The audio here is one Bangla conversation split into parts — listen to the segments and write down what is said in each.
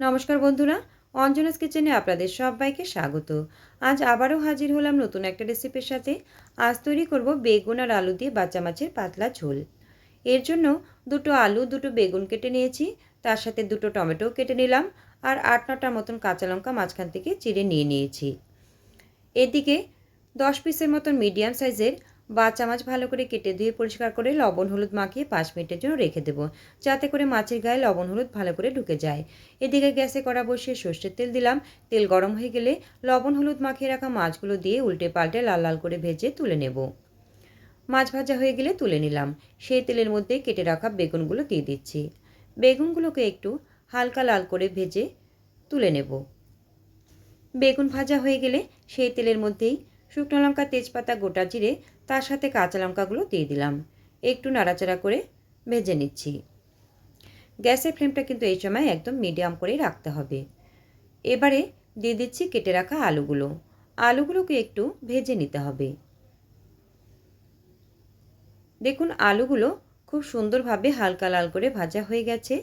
নমস্কার বন্ধুরা, অঞ্জনাস কিচেনে আপনাদের সবাইকে স্বাগত। আজ আবারও হাজির হলাম নতুন একটা রেসিপির সাথে। আজ তৈরি করব বেগুন আর আলু দিয়ে বাচ্চা মাছের পাতলা ঝোল। এর জন্য দুটো আলু, দুটো বেগুন কেটে নিয়েছি। তার সাথে দুটো টমেটো কেটে নিলাম আর আট নটার মতন কাঁচা লঙ্কা মাঝখান থেকে চিড়ে নিয়ে নিয়েছি। এদিকে দশ পিসের মতন মিডিয়াম সাইজের বাচ্চা মাছ ভালো করে কেটে ধুয়ে পরিষ্কার করে লবণ, হলুদ মাখিয়ে পাঁচ মিনিটের জন্য রেখে দেবো। যাতে করে মাছের গায়ে লবণ, হলুদ ভালো করে ঢুকে যায়। এদিকে গ্যাসে কড়া বসিয়ে সর্ষের তেল দিলাম। তেল গরম হয়ে গেলে লবণ, হলুদ মাখিয়ে রাখা মাছগুলো দিয়ে উল্টে পাল্টে লাল লাল করে ভেজে তুলে নেব। মাছ ভাজা হয়ে গেলে তুলে নিলাম। সেই তেলের মধ্যে কেটে রাখা বেগুনগুলো দিয়ে দিচ্ছি। বেগুনগুলোকে একটু হালকা লাল করে ভেজে তুলে নেব। বেগুন ভাজা হয়ে গেলে সেই তেলের মধ্যেই শুকনো লঙ্কা, তেজপাতা, গোটা জিরে, তার সাথে কাঁচা লঙ্কাগুলো দিয়ে দিলাম। একটু নাড়াচাড়া করে ভেজে নিচ্ছি। গ্যাসের ফ্লেমটা কিন্তু এই সময় একদম মিডিয়াম করেই রাখতে হবে। এবারে দিয়ে দিচ্ছি কেটে রাখা আলুগুলো। আলুগুলোকে একটু ভেজে নিতে হবে। দেখুন, আলুগুলো খুব সুন্দরভাবে হালকা লাল করে ভাজা হয়ে গেছে।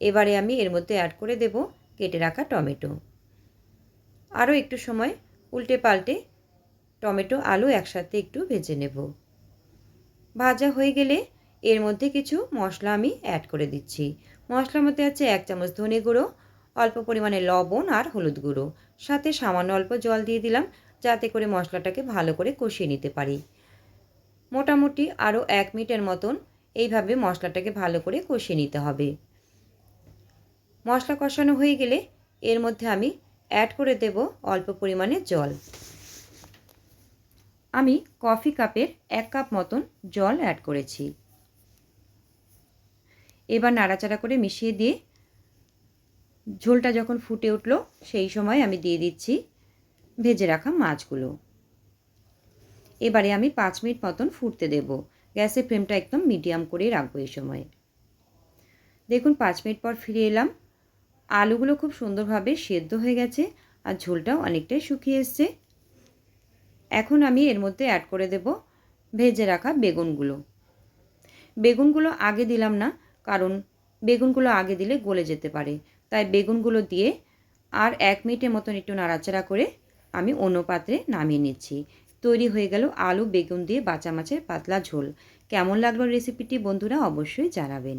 এবারে আমি এর মধ্যে অ্যাড করে দেব কেটে রাখা টমেটো। আরও একটু সময় উল্টে পাল্টে টমেটো, আলু একসাথে একটু ভেজে নেব। ভাজা হয়ে গেলে এর মধ্যে কিছু মশলা আমি অ্যাড করে দিচ্ছি। মশলার মধ্যে আছে এক চামচ ধনে গুঁড়ো, অল্প পরিমাণে লবণ আর হলুদ গুঁড়ো। সাথে সামান্য অল্প জল দিয়ে দিলাম, যাতে করে মশলাটাকে ভালো করে কষিয়ে নিতে পারি। মোটামুটি আরও এক মিনিটের মতন এইভাবে মশলাটাকে ভালো করে কষিয়ে নিতে হবে। মশলা কষানো হয়ে গেলে এর মধ্যে আমি অ্যাড করে দেব অল্প পরিমাণে জল। আমি কফি কাপের এক কাপ মতন জল অ্যাড করেছি। এবার নাড়াচাড়া করে মিশিয়ে দিয়ে ঝোলটা যখন ফুটে উঠল, সেই সময় আমি দিয়ে দিচ্ছি ভেজে রাখা মাছগুলো। এবারে আমি পাঁচ মিনিট মতন ফুটতে দেব। গ্যাসের ফ্লেমটা একদম মিডিয়াম করে রাখব এই সময়। দেখুন, পাঁচ মিনিট পর ফিরে এলাম। আলুগুলো খুব সুন্দরভাবে সেদ্ধ হয়ে গেছে আর ঝোলটাও অনেকটাই শুকিয়ে এসছে। এখন আমি এর মধ্যে অ্যাড করে দেব ভেজে রাখা বেগুনগুলো। বেগুনগুলো আগে দিলাম না, কারণ বেগুনগুলো আগে দিলে গলে যেতে পারে। তাই বেগুনগুলো দিয়ে আর এক মিনিটের মতন একটু নাড়াচাড়া করে আমি অন্য পাত্রে নামিয়ে নিচ্ছি। তৈরি হয়ে গেল আলু, বেগুন দিয়ে বাঁচা মাছের পাতলা ঝোল। কেমন লাগল রেসিপিটি বন্ধুরা অবশ্যই জানাবেন।